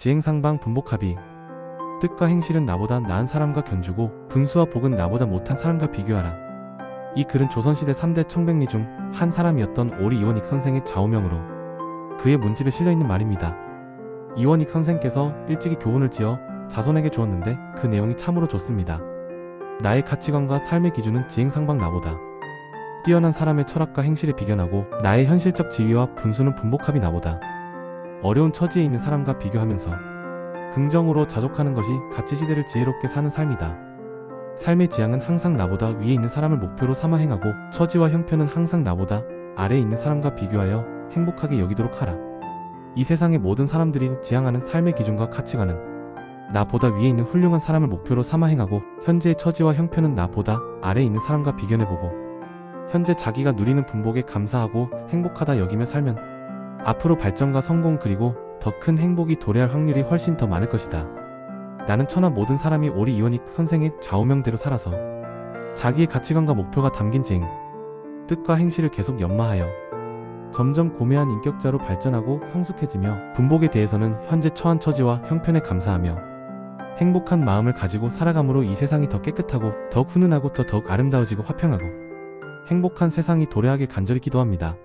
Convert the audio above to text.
지행상방 분복합의 뜻과 행실은 나보다 나은 사람과 견주고 분수와 복은 나보다 못한 사람과 비교하라. 이 글은 조선시대 3대 청백리 중 한 사람이었던 오리 이원익 선생의 좌우명으로 그의 문집에 실려있는 말입니다. 이원익 선생께서 일찍이 교훈을 지어 자손에게 주었는데 그 내용이 참으로 좋습니다. 나의 가치관과 삶의 기준은 지행상방 나보다 뛰어난 사람의 철학과 행실에 비견하고 나의 현실적 지위와 분수는 분복합이 나보다 어려운 처지에 있는 사람과 비교하면서 긍정으로 자족하는 것이 가치 시대를 지혜롭게 사는 삶이다. 삶의 지향은 항상 나보다 위에 있는 사람을 목표로 삼아 행하고 처지와 형편은 항상 나보다 아래에 있는 사람과 비교하여 행복하게 여기도록 하라. 이 세상의 모든 사람들이 지향하는 삶의 기준과 가치관은 나보다 위에 있는 훌륭한 사람을 목표로 삼아 행하고 현재의 처지와 형편은 나보다 아래에 있는 사람과 비견해보고 현재 자기가 누리는 분복에 감사하고 행복하다 여기며 살면 앞으로 발전과 성공 그리고 더 큰 행복이 도래할 확률이 훨씬 더 많을 것이다. 나는 천하 모든 사람이 오리 이원익 선생의 좌우명대로 살아서 자기의 가치관과 목표가 담긴 징, 뜻과 행실을 계속 연마하여 점점 고매한 인격자로 발전하고 성숙해지며 분복에 대해서는 현재 처한 처지와 형편에 감사하며 행복한 마음을 가지고 살아감으로 이 세상이 더 깨끗하고 더욱 훈훈하고 더 더욱 아름다워지고 화평하고 행복한 세상이 도래하길 간절히 기도합니다.